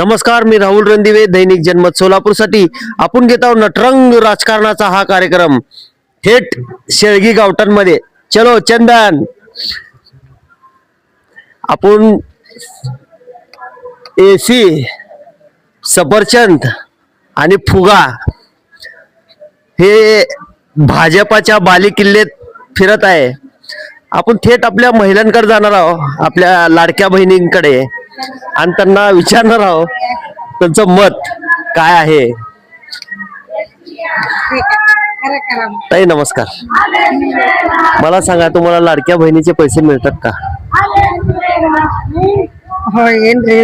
नमस्कार मी राहुल रणदिवे दैनिक जनमत सोलापूरसाठी. आपण घेत आहोत नटरंग राजकारणाचा हा कार्यक्रम. थेट शेळगी गावटांमध्ये. चलो चंदन. आपण एसी सफरचंद आणि फुगा हे भाजपाच्या बालेकिल्लेत फिरत आहे. आपण थेट आपल्या महिलांकडे जाणार आहोत आपल्या लाडक्या बहिणींकडे. आणि त्यांना विचारणार आहोत त्यांचं मत काय आहे ताई नमस्कार मला सांगा तुम्हाला लाडक्या बहिणीचे पैसे मिळतात का ಏನ್ರಿ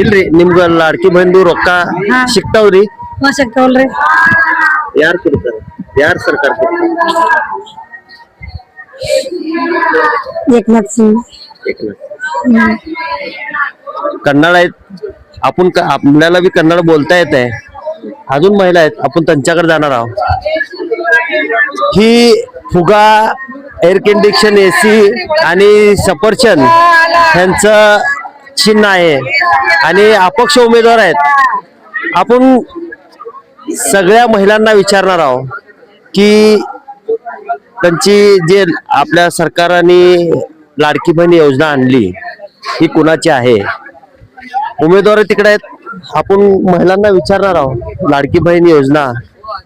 ಇಲ್ರಿ ನಿಮ್ಗ ಲಾಡ್ಕಿ ಬಂದು ರೊಕ್ಕ ಸಿಗ್ತಾವ್ರಿ ಸಿಗ್ತಾವಲ್ರಿ ಯಾರು ಕೊಡ್ತಾರ ಯಾರ್ ಸರ್ಕಾರ ಕೊಡ್ತಾರ एकनाथ सिंग कन्नड आहेत. आपण क- आपल्याला बी कन्नड बोलता येत आहे अजून महिला आहेत. आपण त्यांच्याकडे जाणार आहोत. ही फुगा एअर कंडिशन सी आणि सफरचंद ह्यांचं चिन्ह आहे. आणि अपक्ष उमेदवार आहेत. आपण सगळ्या महिलांना विचारणार आहोत की त्यांची जे आपल्या सरकारने लाडकी बहीण योजना आणली ही कुणाची आहे? उमेदवार तिकडे आहेत. आपण महिलांना विचारणार आहोत लाडकी बहीण योजना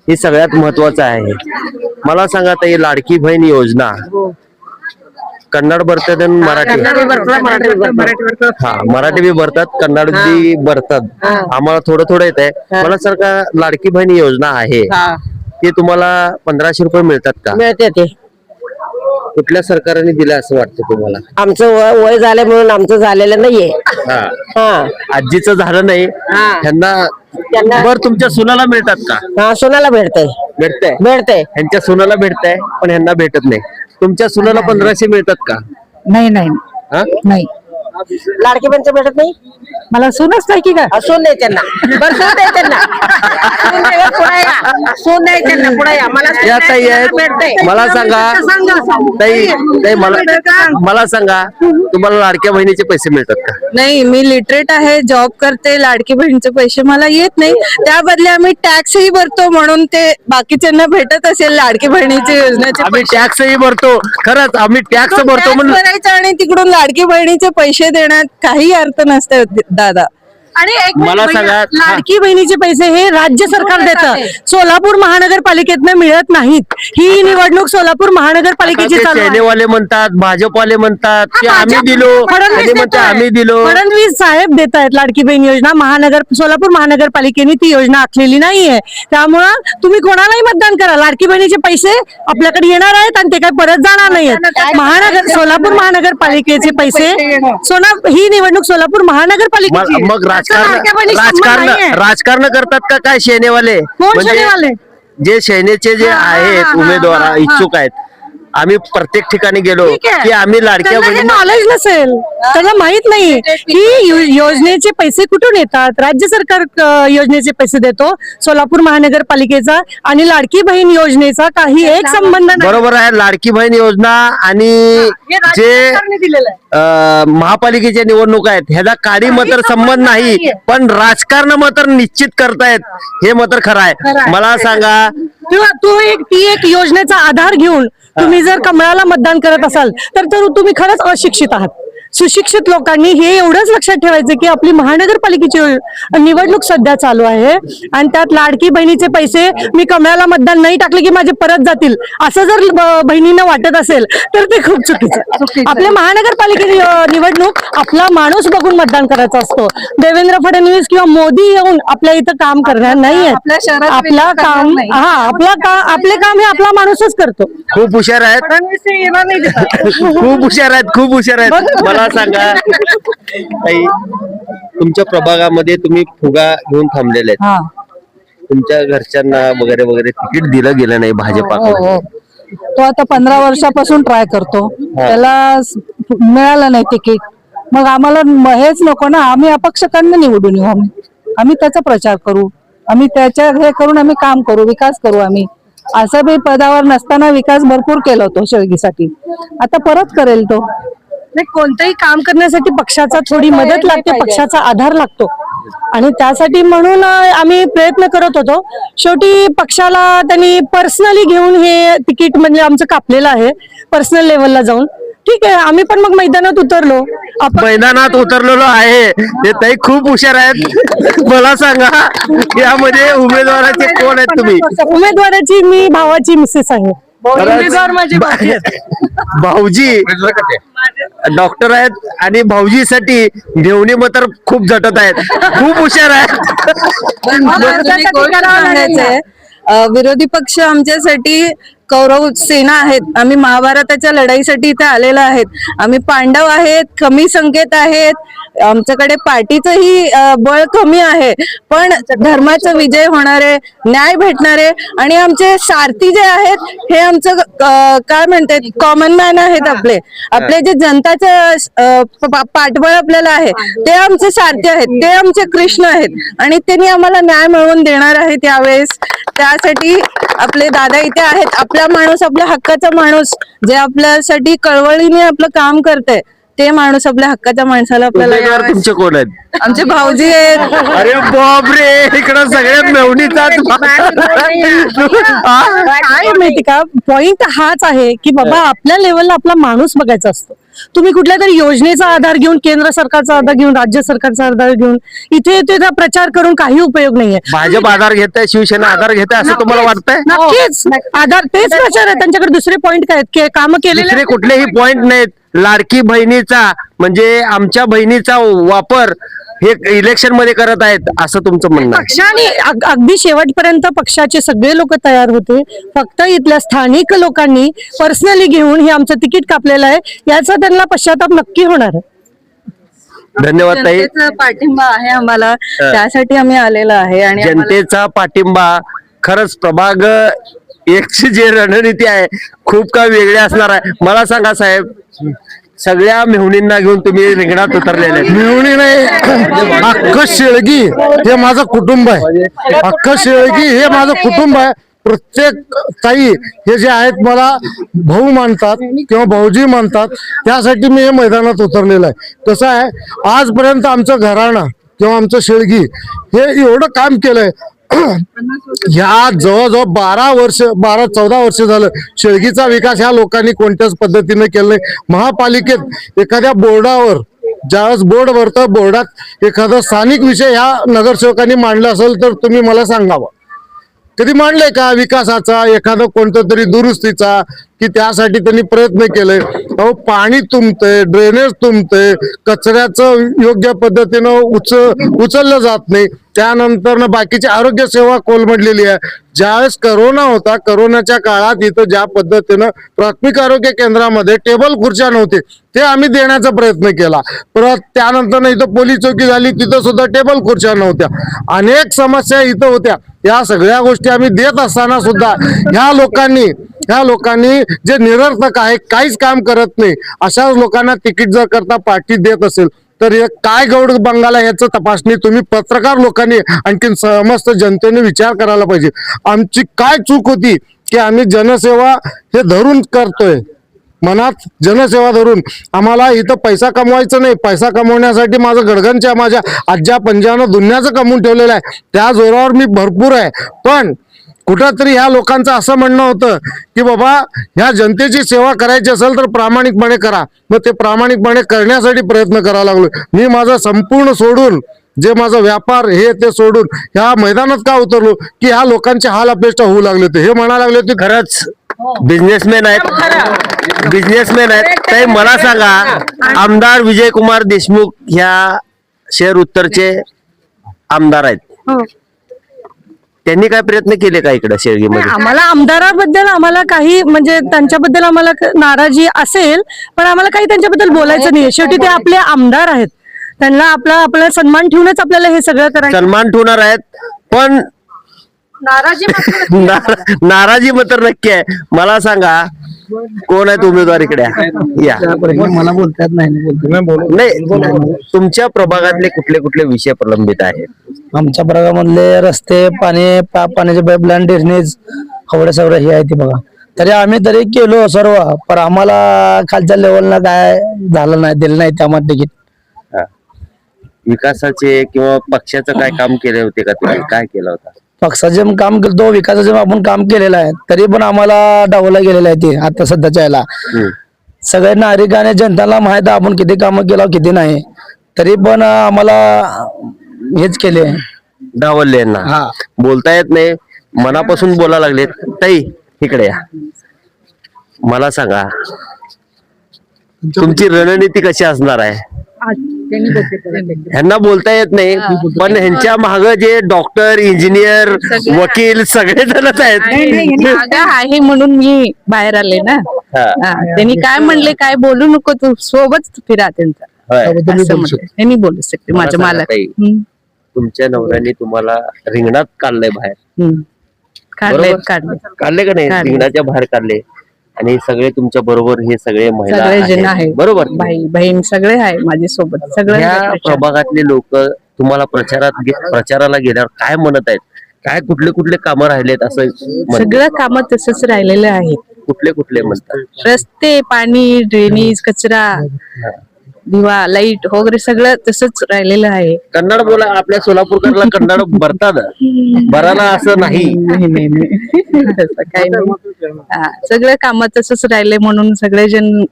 ही सगळ्यात महत्वाचं आहे. मला सांगा ताई लाडकी बहीण योजना कन्नड बरतात आणि मराठी. हा मराठी बी भरतात कन्नड बी भरतात. आम्हाला थोडं थोडं येत आहे. मला सर का लाडकी बहीण योजना आहे ते तुम्हाला पंधराशे रुपये मिळतात का? मिळते कुठल्या सरकारने दिलं असं वाटतं तुम्हाला? आमचं वय वय झालं म्हणून आमचं झालेलं नाहीये. हा. हा. आजीचं झालं नाही. हा. त्यांना त्यांना- बर तुमच्या सुनाला मिळतात का? हा सोनाला भेटतंय. भेटतंय? भेटतंय. ह्यांच्या सुनाला भेटतंय पण ह्यांना भेटत नाही. तुमच्या सुनाला पंधराशे मिळतात का? नाही नाही. हा? नाही. लाडकी पंच भेटत नाही? मला सूनच नाही की काय? सून नाही त्यांना. बरं सून नाही त्यांना. सून नाही बरं, पुढे या. सून नाही त्यांना पुढे या. मला सून या नाही, ताई भेटतंय. आहेत. मला सांगा. ताई ताई मला मला सांगा तुम्हाला लाडक्या बहिणीचे पैसे मिळतात का? नाही मी लिटरेट आहे जॉब करते लाडकी बहिणीचे पैसे मला येत नाही. त्या बदले आम्ही टॅक्सही भरतो म्हणून ते बाकीच्यांना भेटत असेल लाडकी बहिणीचे योजनेचे आम्ही टॅक्सही भरतो. खरंच आम्ही टॅक्स भरतो म्हणून भरायचं आणि तिकडून लाडकी बहिणीचे पैसे देण्यात काही अर्थ नसते दादा. आणि एक मला मिनिट, सांगा, लाडकी बहिणीचे पैसे हे राज्य सरकार देतं. सोलापूर महानगरपालिकेतनं मिळत नाहीत. ही निवडणूक सोलापूर महानगरपालिकेची ते चालू आहे. सेनेवाले म्हणतात भाजपवाले म्हणतात की आम्ही भाजप- दिलो फडणवीस त्यांनी म्हणते देतोय. आम्ही दिलो. फडणवीस साहेब देत आहेत लाडकी बहीण योजना. महानगर सोलापूर महानगरपालिकेने ती योजना आखलेली नाहीये. त्यामुळं तुम्ही कोणालाही मतदान करा. लाडकी बहिणीचे पैसे आपल्याकडे येणार आहेत आणि ते काही परत जाणार नाहीयेत. महानगर सोलापूर महानगरपालिकेचे पैसे सोना ही निवडणूक सोलापूर महानगरपालिकेची मग त्याचा राजकारण राजकारण करतात का काय सेनेवाले म्हणजे? जे सेनेचे जे आहेत उमेदवार. इच्छुक आहेत आम्ही प्रत्येक ठिकाणी गेलो ठीक आहे. की आम्ही लाडक्या त्यांना हे बहिणींना नॉलेज नसेल. त्यांना माहीत नाही यो- योजनेचे पैसे कुठून येतात? राज्य सरकार अ, योजनेचे पैसे देतो सोलापूर महानगरपालिकेचा आणि लाडकी बहीण योजनेचा काही एक संबंध नाही. बरोबर आहे लाडकी बहीण योजना आणि हे राज्य जे सरकारने दिलेलं आहे. अं, महापालिकेच्या निवडणुका आहेत ह्याचा काडी मात्र संबंध नाही नाहीये. पण राजकारण मात्र निश्चित करतायत हे मात्र खरं आहे. मला सांगा किंवा तू एक ती एक योजनेचा आधार घेऊन तुम्ही जर कमळाला मतदान करत असाल तर तर तुम्ही खरंच अशिक्षित आहात. सुशिक्षित लोकांनी हे एवढंच लक्षात ठेवायचं की आपली महानगरपालिकेची यो- निवडणूक सध्या चालू आहे. आणि त्यात लाडकी बहिणीचे पैसे मी कमळाला मतदान नाही टाकले की माझे परत जातील. असं जर बहिणींना वाटत असेल तर ते खूप चुकीचं आहे. आपल्या महानगरपालिकेची निवडणूक आपला माणूस बघून मतदान करायचा असतो. देवेंद्र फडणवीस किंवा मोदी येऊन आपल्या इथं काम करणार नाहीये. शहरात आपला काम नाही. हा आपला का आपले काम हे आपला माणूसच करतो. खूप हुशार आहेत. नाही. खूप हुशार आहेत खूप हुशार आहेत. मला सांगा. ताई तुमच्या प्रभागामध्ये तुम्ही फुगा घेऊन थांबलेले आहेत. तुमच्या घरच्यांना वगैरे वगैरे तिकीट दिलं गेलं नाही भाजपाकडून? तो आता पंधरा वर्षापासून ट्राय करतो. त्याला स- मिळालं नाही तिकीट. मग आम्हाला म- हेच नको ना. आम्ही अपक्षकडनं निवडून येऊ. आम्ही आम्ही त्याचा प्रचार करू. आम्ही त्याच्या हे करून आम्ही काम करू विकास करू आम्ही. असं बी पदावर नसताना विकास भरपूर केला होतो शेळगीसाठी. आता परत करेल तो. नाही कोणतंही काम करण्यासाठी पक्षाचा थोडी मदत लागते पक्षाचा आधार लागतो. आणि त्यासाठी म्हणून आम्ही प्रयत्न करत होतो. शेवटी पक्षाला त्यांनी पर्सनली घेऊन हे तिकीट म्हणजे आमचं कापलेलं आहे पर्सनल लेवलला जाऊन. ठीक आहे आम्ही पण मग मैदानात उतरलो. आपण मैदानात उतरलेलो आहे. ते ताई खूप हुशार आहेत. मला सांगा यामध्ये उमेदवाराचे कोण आहेत तुम्ही? उमेदवाराची मी भावाची मिसेस आहे. उमेदवार माझे भाऊ आहेत. भाऊजी डॉक्टर आहेत आणि भाऊजीसाठी घेवणी तर खूप झटत आहेत. खूप हुशार आहेत. मला अं, विरोधी पक्ष आमच्यासाठी कौरव सेना आहेत. आम्ही महाभारताच्या लढाईसाठी इथे आलेलो आहेत. आम्ही पांडव आहेत कमी संख्येत आहेत. आमच्याकडे पार्टीचंही बळ कमी आहे. पण धर्माचा विजय होणारे न्याय भेटणारे आणि आमचे सारथी जे आहेत हे आमचं काय म्हणतात कॉमन मॅन आहेत आपले. आपले जे जनताचं पाठबळ आपल्याला आहे ते आमचे सारथी आहेत. ते आमचे कृष्ण आहेत. आणि त्यांनी आम्हाला न्याय मिळवून देणार आहेत यावेळेस. त्यासाठी आपले दादा इथे आहेत. आपला माणूस आपल्या हक्काचा माणूस जे आपल्यासाठी कळवळीने आपलं काम करतंय ते माणूस आपल्या हक्काच्या माणसाला आपल्याला उमेदवार तुमचे कोण आहेत? आमचे भाऊजी आहेत. अरे बापरे इकडं सगळ्यात मेवणीचा काय माहिती का? पॉइंट हाच आहे की बाबा आपल्या लेवलला आपला माणूस बघायचा असतो. तुम्ही कुठल्या तरी योजनेचा आधार घेऊन केंद्र सरकारचा आधार घेऊन राज्य सरकारचा आधार घेऊन इथे त्याचा प्रचार करून काही उपयोग नाहीये. भाजप आधार घेत आहे शिवसेना आधार घेत आहे असं तुम्हाला वाटतंय? नक्कीच. आधार तेच प्रचार आहे. त्यांच्याकडे दुसरे पॉइंट काय आहेत? काम केलेले दुसरे कुठलेही पॉइंट नाहीत. लाडकी बहिणीचा म्हणजे आमच्या बहिणीचा वापर हे इलेक्शनमध्ये करत आहेत असं तुमचं म्हणणं आहे. पक्षाने अग- अगदी शेवटपर्यंत पक्षाचे सगळे लोक तयार होते. फक्त इथल्या स्थानिक लोकांनी पर्सनली घेऊन हे आमचं तिकीट कापलेलं आहे. याचा त्यांना पश्चाताप नक्की होणार आहे. धन्यवाद ताई. जनतेचा पाठिंबा आहे आम्हाला. त्यासाठी आम्ही आलेलो आहे आणि आम्हाला- जनतेचा पाठिंबा खरंच प्रभाग एकची जी रणनीती आहे खूप काय वेगळी असणार आहे? मला सांगा साहेब. सगळ्या मेहुणींना घेऊन तुम्ही रिंगणात उतरलेले आहेत. मिळवणी नाही अख्खं शेळगी हे माझं कुटुंब आहे. अख्खं शेळगी हे माझं कुटुंब आहे. प्रत्येक ताई हे जे आहेत मला भाऊ मानतात किंवा भाऊजी मानतात त्यासाठी मी हे मैदानात उतरलेलं आहे. कसं आहे आजपर्यंत आमचं घराणं किंवा आमचं शेळगी हे एवढं काम केलंय. ह्या जवळजवळ बारा वर्ष बारा चौदा वर्ष झालं शेळगीचा विकास ह्या लोकांनी कोणत्याच पद्धतीने केला नाही. महापालिकेत एखाद्या बोर्डावर ज्यावेळेस बोर्ड भरतं बोर्डात एखादा स्थानिक विषय ह्या नगरसेवकांनी मांडला असेल तर तुम्ही मला सांगावं. कधी मांडलंय का विकासाचा एखादा कोणत्या तरी दुरुस्तीचा की त्यासाठी त्यांनी प्रयत्न केले. अहो पाणी तुंबतंय ड्रेनेज तुंबतंय कचऱ्याचं योग्य पद्धतीनं उच उचललं जात नाही. त्यानंतर बाकीची आरोग्य सेवा कोलमडलेली आहे. ज्यावेळेस करोना होता करोनाच्या काळात इथं ज्या पद्धतीनं प्राथमिक आरोग्य केंद्रामध्ये टेबल खुर्च्या नव्हते ते आम्ही देण्याचा प्रयत्न केला. परत त्यानंतर इथं पोलीस चौकी झाली तिथं सुद्धा टेबल खुर्च्या नव्हत्या. अनेक समस्या इथं होत्या. या सगळ्या गोष्टी आम्ही देत असताना सुद्धा ह्या लोकांनी ह्या लोकांनी जे निरर्थक आहे काहीच काम करत नाही अशा लोकांना तिकीट जर करता पाठी देत असेल तर हे काय गौड बंगाला याचं तपासणी तुम्ही पत्रकार लोकांनी आणखीन समस्त जनतेने विचार करायला पाहिजे. आमची काय चूक होती की आम्ही जनसेवा हे धरून करतोय. मनात जनसेवा धरून. आम्हाला इथं पैसा कमवायचा नाही. पैसा कमवण्यासाठी माझं गडगणच्या माझ्या आज्या पंजानं दुनियाचं कमवून ठेवलेलं आहे. त्या जोरावर मी भरपूर आहे. पण कुठंतरी ह्या लोकांचं असं म्हणणं होतं की बाबा ह्या जनतेची सेवा करायची असेल तर प्रामाणिकपणे करा. मग ते प्रामाणिकपणे करण्यासाठी प्रयत्न करावा लागलो मी माझं संपूर्ण सोडून जे माझा व्यापार हे ते सोडून ह्या मैदानात का उतरलो? की ह्या लोकांचे हाल अपेष्टा होऊ लागले होते. हे म्हणायला लागले होते खरंच बिझनेसमॅन आहेत. बिझनेसमॅन आहेत. ताई मला सांगा आमदार विजय कुमार देशमुख ह्या शहर उत्तरचे आमदार आहेत. त्यांनी काय प्रयत्न केले का इकडे शेळगीमध्ये? आम्हाला आमदाराबद्दल आम्हाला काही म्हणजे त्यांच्याबद्दल आम्हाला क- नाराजी असेल पण आम्हाला काही त्यांच्याबद्दल बोलायचं नाही. शेवटी ते आपले आमदार आहेत. त्यांना आपला आपला सन्मान ठेवूनच आपल्याला हे सगळं करायचं. सन्मान ठेवणार आहेत पण नाराजी नाराजी मात्र नक्की आहे. मला सांगा कोण आहेत उमेदवार इकडे? या. मला बोलतात नाही नाही तुमच्या प्रभागातले कुठले कुठले विषय प्रलंबित आहेत? आमच्या भागामधले रस्ते पाणी पाण्याचे पाईपलाईन ड्रेनेज हवड्या सवड्या हे आहे ते बघा. तरी आम्ही तरी केलो सर्व पण आम्हाला खालच्या लेवलला काय झालं नाही दिलं नाही त्यामध्ये तिकीट. विकासाचे किंवा पक्षाचं काय काम केले होते का तुम्ही? काय केलं होता? पक्षाचे काम केलं विकासाचे पण आपण काम केलेलं आहे. तरी पण आम्हाला डावला गेलेलं आहे ते आता सध्याच्या याला. सगळ्या नागरिक आणि जनताला माहीत आहे आपण किती कामं केलं किती नाही. तरी पण आम्हाला हेच केले. डावलले यांना. हा. बोलता येत नाही. मनापासून बोला लागलेत. ताई इकडे या. मला सांगा तुमची रणनीती कशी असणार आहे? ह्यांना बोलता येत नाही पण ह्यांच्या माग जे डॉक्टर इंजिनियर वकील सगळे जणच आहेत आहे म्हणून मी बाहेर आले ना. त्यांनी काय म्हणले काय बोलू नको तू सोबत फिरा त्यांचा. त्यांनी बोलू शकते. मला माझ्या. हम्म, तुमच्या नवऱ्याने तुम्हाला रिंगणात काढलंय बाहेर. हम्म. काढले? काढले काढले का नाही. रिंगणाच्या बाहेर काढले. आणि सगळे तुमच्या बरोबर हे सगळे महिला आहेत. बरोबर? भाई बहीण सगळे आहे माझ्या सोबत सगळं या. प्रभागातले लोक तुम्हाला प्रचारात गे- प्रचाराला गेल्यावर काय म्हणत आहेत? काय कुठले कुठले कामं राहिलेत असं म्हण- सगळं काम तसंच राहिलेलं आहे. कुठले कुठले म्हणतात? रस्ते पाणी ड्रेनेज कचरा. दिवा लाइट वगैरे सगळं तसंच राहिलेलं आहे. कन्नड बोला आपल्या सोलापूरकडला कन्नड भरतात. बराला असं नाही. नाही नाही नाही. असं काही नाही. हा, सगळं काम तसंच राहिले म्हणून सगळेजण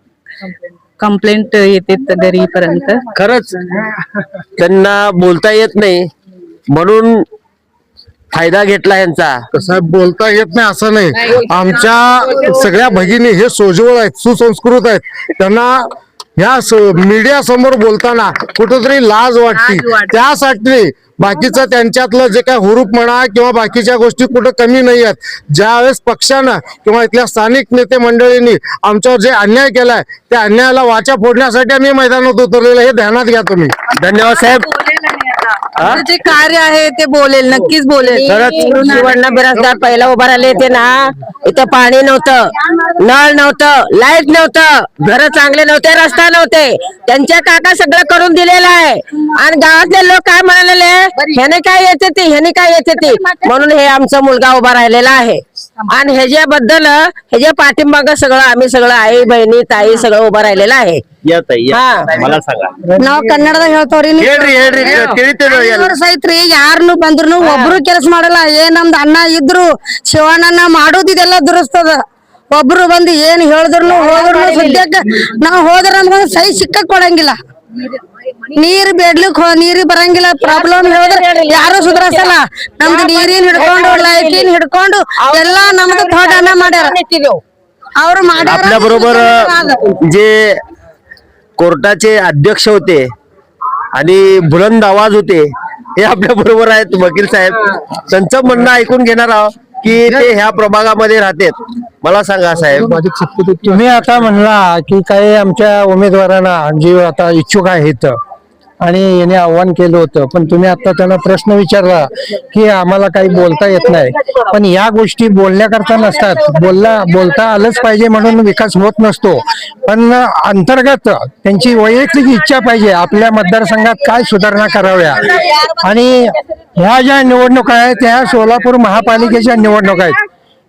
कंप्लेंट येते घरी पर्यंत खरंच त्यांना बोलता येत नाही. म्हणून फायदा घेतला यांचा. कसं आहे, बोलता येत नाही असं नाही. आमच्या सगळ्या भगिनी हे सोजवळ आहेत सुसंस्कृत आहेत. त्यांना ह्या मीडिया समोर बोलताना कुठेतरी लाज वाटते. त्यासाठी बाकीचं त्यांच्यातलं जे काय हुरूप म्हणा किंवा बाकीच्या गोष्टी कुठं कमी नाही आहेत. ज्यावेळेस पक्षानं किंवा इथल्या स्थानिक नेते मंडळींनी आमच्यावर जे अन्याय केलाय त्या अन्यायाला वाचा फोडण्यासाठी आम्ही मैदानात उतरलेलं हे ध्यानात घ्या तुम्ही. धन्यवाद साहेब. जे कार्य आहे ते बोलेल नक्कीच बोलेल. शिवण्णा बिराजदार पहिला उभा राहिले ते ना. इथं पाणी नव्हतं. नळ नव्हतं. लाइट नव्हतं. घर चांगले नव्हते रस्ता नव्हते. त्यांच्या काका सगळं करून दिलेलं आहे. आणि गावातले लोक काय म्हणाले ह्याने काय येते ते? ह्याने काय येते ते? म्हणून हे आमचा मुलगा उभा राहिलेला आहे. आणि ह्याच्याबद्दल ह्याच्या पाठिंबाग सगळं आम्ही सगळं आई बहिणी ताई सगळं उभं राहिलेलं आहे या ताई या. हा. मला सांगा ನಾವು ಕನ್ನಡದಾಗ ಹೇಳ್ತವ್ರಿ ಹೇಳ್ರಿ ಹೇಳ್ರಿ ತಿಳಿತೇನೋ ಎಲ್ಲ. ವರ್ಷ ಐತ್ರಿ ಯಾರನ್ನು ಬಂದ್ರು ಒಬ್ರು ಕೆಲಸ ಮಾಡಲ್ಲ ಏನ್ ನಮ್ದು ಅಣ್ಣ ಇದ್ರು ಶಿವಣ್ಣನ ಮಾಡೋದಿದೆಲ್ಲ ದುರಸ್ತದ ಒಬ್ರು ಬಂದು ಏನ್ ಹೇಳಿದ್ರು ಹೋದ್ರು ಸದ್ಯಕ್ಕೆ ನಾವ್ ಹೋದ್ರ ನಮ್ಗೊಂದು ಸಹಿ ಸಿಕ್ಕಕ್ ಕೊಡಂಗಿಲ್ಲ ನೀರ್ ಬೇಡ್ಲಿಕ್ ಹೋ ನೀರ್ ಬರಂಗಿಲ್ಲ ಪ್ರಾಬ್ಲಮ್ ಹೇಳಿದ್ರೆ ಯಾರು ಸುಧಾರಿಸಲ್ಲ ನಮ್ದು ನೀರಿನ ಹಿಡ್ಕೊಂಡು ಲೈಟಿನ್ ಹಿಡ್ಕೊಂಡು ಎಲ್ಲಾ ನಮ್ದು ಥೋಟನ ಮಾಡ್ಯಾರ ಅವ್ರು ಮಾಡ್ಯಾರ आपल्या बरोबर जे कोर्टाचे अध्यक्ष होते आणि बुलंद आवाज होते हे आपल्या बरोबर आहेत वकील साहेब त्यांचं म्हणणं ऐकून घेणार आहोत की ते ह्या प्रभागामध्ये राहतात मला सांगा साहेब तुम्ही आता म्हणला की काही आमच्या उमेदवारांना जे आता इच्छुक आहेत आणि याने आव्हान केलं होतं. पण तुम्ही आता त्यांना प्रश्न विचारला की आम्हाला काही बोलता येत नाही. पण या गोष्टी बोलण्याकरता नसतात. बोलला बोलता आलंच पाहिजे म्हणून विकास होत नसतो. पण अंतर्गत त्यांची वैयक्तिक इच्छा पाहिजे. आपल्या मतदारसंघात काय सुधारणा कराव्या? आणि ह्या ज्या निवडणुका आहेत त्या सोलापूर महापालिकेच्या निवडणुका आहेत.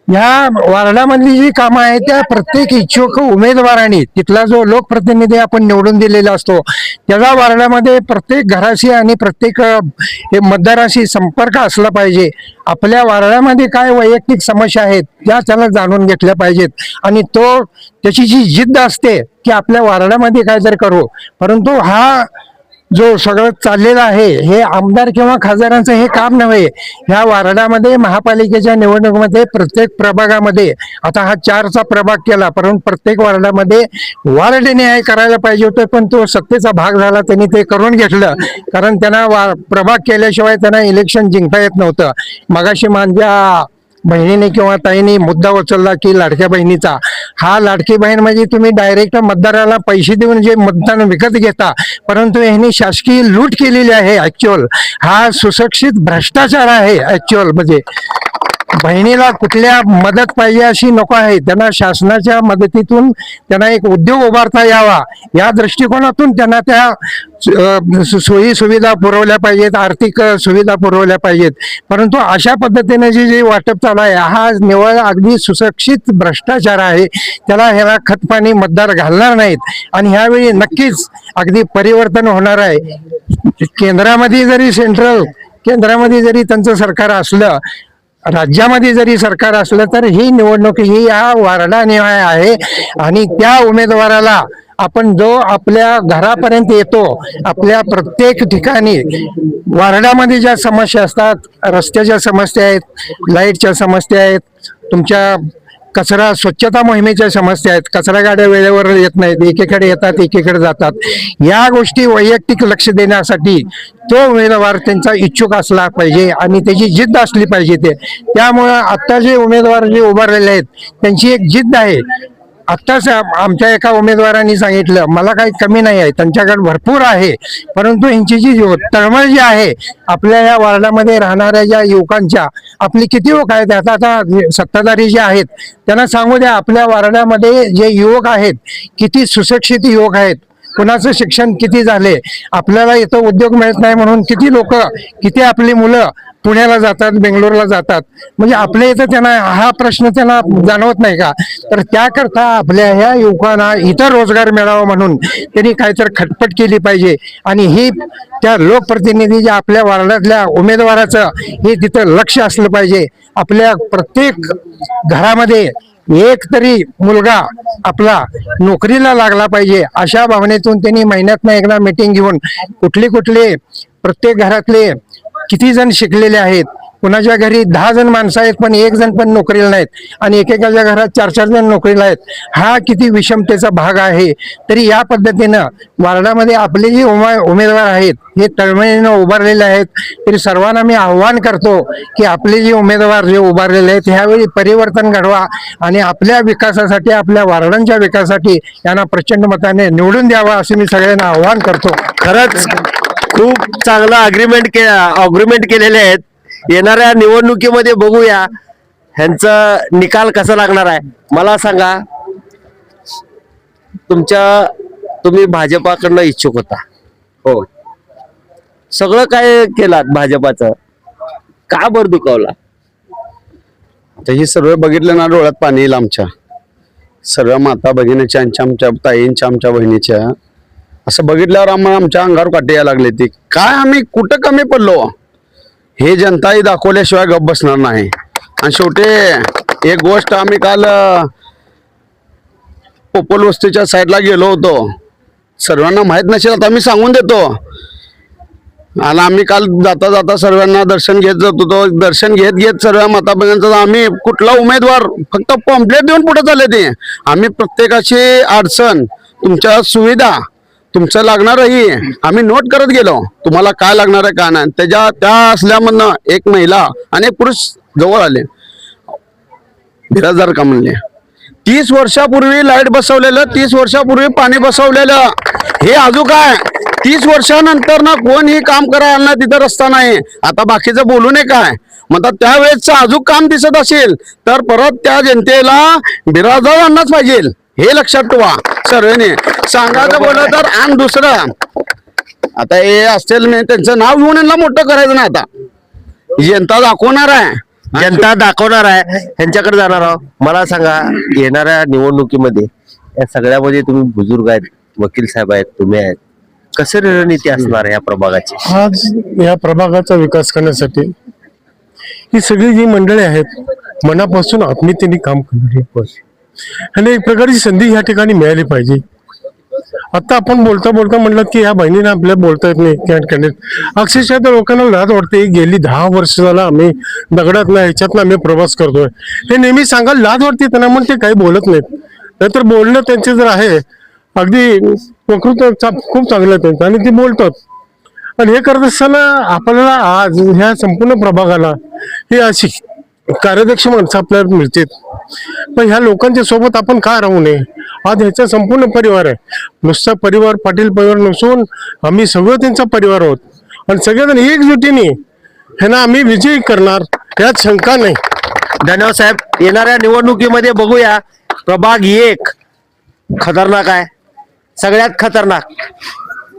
या वार्डामधली जी कामं आहेत त्या प्रत्येक इच्छुक उमेदवाराने तिथला जो लोकप्रतिनिधी आपण निवडून दिलेला असतो त्याचा वार्डामध्ये प्रत्येक घराशी आणि प्रत्येक हे मतदाराशी संपर्क असला पाहिजे. आपल्या वार्डामध्ये काय वैयक्तिक समस्या आहेत त्या त्याला जाणून घेतल्या पाहिजेत. आणि तो त्याची जी जिद्द असते की आपल्या वार्डामध्ये काय जर करू. परंतु हा जो सगळं चाललेलं आहे हे आमदार किंवा खासदारांचं हे काम नव्हे ह्या वार्डामध्ये महापालिकेच्या निवडणुकीमध्ये प्रत्येक प्रभागामध्ये आता हा चारचा प्रभाग केला परंतु प्रत्येक वार्डामध्ये वार्ड न्याय करायला पाहिजे होतं पण तो सत्तेचा भाग झाला त्यांनी ते करून घेतलं. कारण त्यांना वा प्रभाग केल्याशिवाय त्यांना इलेक्शन जिंकता येत नव्हतं. मगाशी माझ्या बहिणीने किंवा ताईने मुद्दा उचलला की लाडक्या बहिणीचा. हा लाडकी बहीण म्हणजे तुम्ही डायरेक्ट मतदाराला पैसे देऊन जे मतदान विकत घेता परंतु यांनी शासकीय लूट केलेली आहे ऍक्च्युअल हा सुशिक्षित भ्रष्टाचार आहे ऍक्च्युअल म्हणजे. बहिणीला कुठल्या मदत पाहिजे अशी नको आहे. त्यांना शासनाच्या मदतीतून त्यांना एक उद्योग उभारता यावा. या दृष्टिकोनातून त्यांना त्या सु- सोयी सुविधा पुरवल्या पाहिजेत आर्थिक सुविधा पुरवल्या पाहिजेत. परंतु अशा पद्धतीने जे जे वाटप चालू आहे हा निवळ अगदी सुशिक्षित भ्रष्टाचार आहे. त्याला ह्याला खतपाणी मतदार घालणार नाहीत. आणि ह्यावेळी नक्कीच अगदी परिवर्तन होणार आहे. केंद्रामध्ये जरी सेंट्रल केंद्रामध्ये जरी त्यांचं सरकार असलं राज्यामध्ये जरी सरकार असलं तर ही निवडणूक ही या वारडा निहाय आहे. आणि त्या उमेदवाराला आपण जो आपल्या घरापर्यंत येतो आपल्या प्रत्येक ठिकाणी वारडामध्ये ज्या समस्या असतात रस्त्याच्या समस्या आहेत लाईटच्या समस्या आहेत तुमच्या कचरा स्वच्छता मोहिमेच्या समस्या आहेत. कचरा गाड्या वेळेवर येत नाहीत. एकीकडे येतात एकीकडे जातात. या गोष्टी वैयक्तिक लक्ष देण्यासाठी तो उमेदवार त्यांचा इच्छुक असला पाहिजे आणि त्याची जिद्द असली पाहिजे ते. त्यामुळं आत्ता जे उमेदवार जे उभारलेले आहेत त्यांची एक जिद्द आहे. आत्ताच आमच्या एका उमेदवारांनी सांगितलं मला काही कमी नाही आहे त्यांच्याकडे भरपूर आहे परंतु यांची जी तळमळ जी आहे आपल्या या वार्डामध्ये राहणाऱ्या ज्या युवकांच्या आपली किती युवक आहेत आता आता सत्ताधारी जे आहेत त्यांना सांगू द्या आपल्या वार्डामध्ये जे युवक आहेत किती सुशिक्षित युवक आहेत कुणाचं शिक्षण किती झाले आपल्याला इथं उद्योग मिळत नाही म्हणून किती लोक किती आपली मुलं पुण्याला जातात बेंगलोरला जातात. म्हणजे आपल्या इथं त्यांना हा प्रश्न त्यांना जाणवत नाही का? तर त्याकरता आपल्या ह्या युवकांना इतर रोजगार मिळावा म्हणून त्यांनी काहीतरी खटपट केली पाहिजे. आणि ही त्या लोकप्रतिनिधी ज्या आपल्या वार्डातल्या उमेदवाराचं हे तिथं लक्ष असलं पाहिजे. आपल्या प्रत्येक घरामध्ये एक तरी मुलगा आपला नोकरीला लागला पाहिजे अशा भावनेतून त्यांनी महिन्यातनं एकदा मीटिंग घेऊन कुठले कुठले प्रत्येक घरातले किती जण शिकलेले आहेत कुणाच्या घरी दहा जण माणसं आहेत पण एक जण पण नोकरीला नाहीत आणि एकेकाच्या घरात चार चार जण नोकरीला आहेत. हा किती विषमतेचा भाग आहे. तरी या पद्धतीनं वार्डामध्ये आपले जे उमा उमेदवार आहेत हे तळमळीनं उभारलेले आहेत. तरी सर्वांना मी आव्हान करतो की आपले जे उमेदवार जे उभारलेले आहेत ह्यावेळी परिवर्तन घडवा आणि आपल्या विकासासाठी आपल्या वार्डांच्या विकासासाठी यांना प्रचंड मताने निवडून द्यावा असं मी सगळ्यांना आव्हान करतो. खरंच खूप चांगलं अग्रीमेंट के अग्रीमेंट केलेले आहेत. येणाऱ्या निवडणुकीमध्ये बघूया. ह्यांचा निकाल कसा लागणार आहे? मला सांगा. तुमच्या तुम्ही भाजपाकडनं इच्छुक होता. हो. सगळं काय केलात भाजपाचं? का बरं दुखावला? तर ही सर्व बघितलं ना डोळ्यात पाणी येईल आमच्या. सर्व माता भगिनीच्या आमच्या आमच्या ताईंच्या आमच्या बहिणीच्या. असं बघितल्यावर आम्हाला आमच्या अंगावर काटे यायला लागले ती. काय आम्ही कुठं कमी पडलो? हे जनताही दाखवल्याशिवाय गप बसणार नाही. आणि शेवटी एक गोष्ट आम्ही काल पोपल वस्तीच्या साईडला गेलो होतो. सर्वांना माहीत नसेल आता मी सांगून देतो. आणि आम्ही काल जाता जाता सर्वांना दर्शन घेत जात होतो. दर्शन घेत घेत सर्व माताबहिणींचं आम्ही कुठला उमेदवार फक्त पॉम्पलेट देऊन पुढे चालले ते. आम्ही प्रत्येकाची अडचण तुमच्या सुविधा तुमचं लागणारही आम्ही नोट करत गेलो. तुम्हाला काय लागणार आहे काय नाही. त्याच्या त्या असल्यामधनं एक महिला आणि एक पुरुष जवळ आले. बिराजदार का म्हणले? तीस वर्षापूर्वी लाइट बसवलेलं तीस वर्षापूर्वी पाणी बसवलेलं. हे अजून काय? तीस वर्षानंतर ना कोण ही काम करायला ना तिथं रस्ता नाही. आता बाकीचं बोलू नये काय? म्हणतात त्यावेळेसचं अजून काम दिसत असेल तर परत त्या जनतेला बिराजदार आणलाच पाहिजे. हे लक्षात ठेवा. सर्वेने सांगायचं बोललं तर आणि दुसरं. आता हे असेल मी त्यांचं नाव घेऊन यांना मोठं करायचं नाही आता. जनता दाखवणार आहे. जनता दाखवणार आहे. ह्यांच्याकडे जाणार आहोत. मला सांगा येणाऱ्या निवडणुकीमध्ये या सगळ्यामध्ये तुम्ही बुजुर्ग आहेत वकील साहेब आहेत तुम्ही आहेत. कसं रणनीती असणार आहे या प्रभागाची? आज या प्रभागाचा विकास करण्यासाठी ही सगळी जी मंडळी आहेत मनापासून आत्मीयतेने काम करणारी. आणि एक प्रकारची संधी ह्या ठिकाणी मिळाली पाहिजे. आता आपण बोलता बोलता म्हणलं की ह्या बहिणीने आपल्याला बोलता येत नाही त्या ठिकाणी. अक्षरशः त्या लोकांना लाज वाटते गेली दहा वर्ष झाला आम्ही दगडात ना ह्याच्यातनं आम्ही प्रवास करतोय. हे नेहमी सांगा लाज वाटते त्यांना म्हणून ते काही बोलत नाहीत. नाहीतर बोलणं त्यांचे जर आहे अगदी वक्तृत्व खूप चांगलं आहे त्यांचं आणि ते बोलतात. आणि हे करत असताना आपल्याला आज ह्या संपूर्ण प्रभागाला हे अशी कार्यदक्ष माणसं आपल्याला मिळतात पण ह्या लोकांच्या सोबत आपण का राहू नये? आज ह्याचा संपूर्ण परिवार आहे. नुसता परिवार पाटील परिवार नसून आम्ही सगळं त्यांचा परिवार आहोत. आणि सगळेजण एकजुटीने ह्यांना आम्ही विजयी करणार यात शंका नाही. धन्यवाद साहेब येणाऱ्या निवडणुकीमध्ये बघूया. प्रभाग एक खतरनाक आहे. सगळ्यात खतरनाक.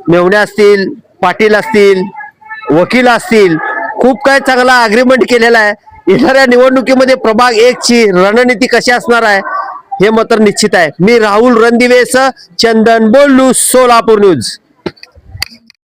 मेवण्या असतील पाटील असतील वकील असतील खूप काय चांगला अग्रीमेंट केलेला आहे. येणाऱ्या निवडणुकीमध्ये प्रभाग एक ची रणनीती कशी असणार आहे हे मात्र निश्चित आहे. मी राहुल रणदिवेस चंदन बोलू सोलापूर न्यूज.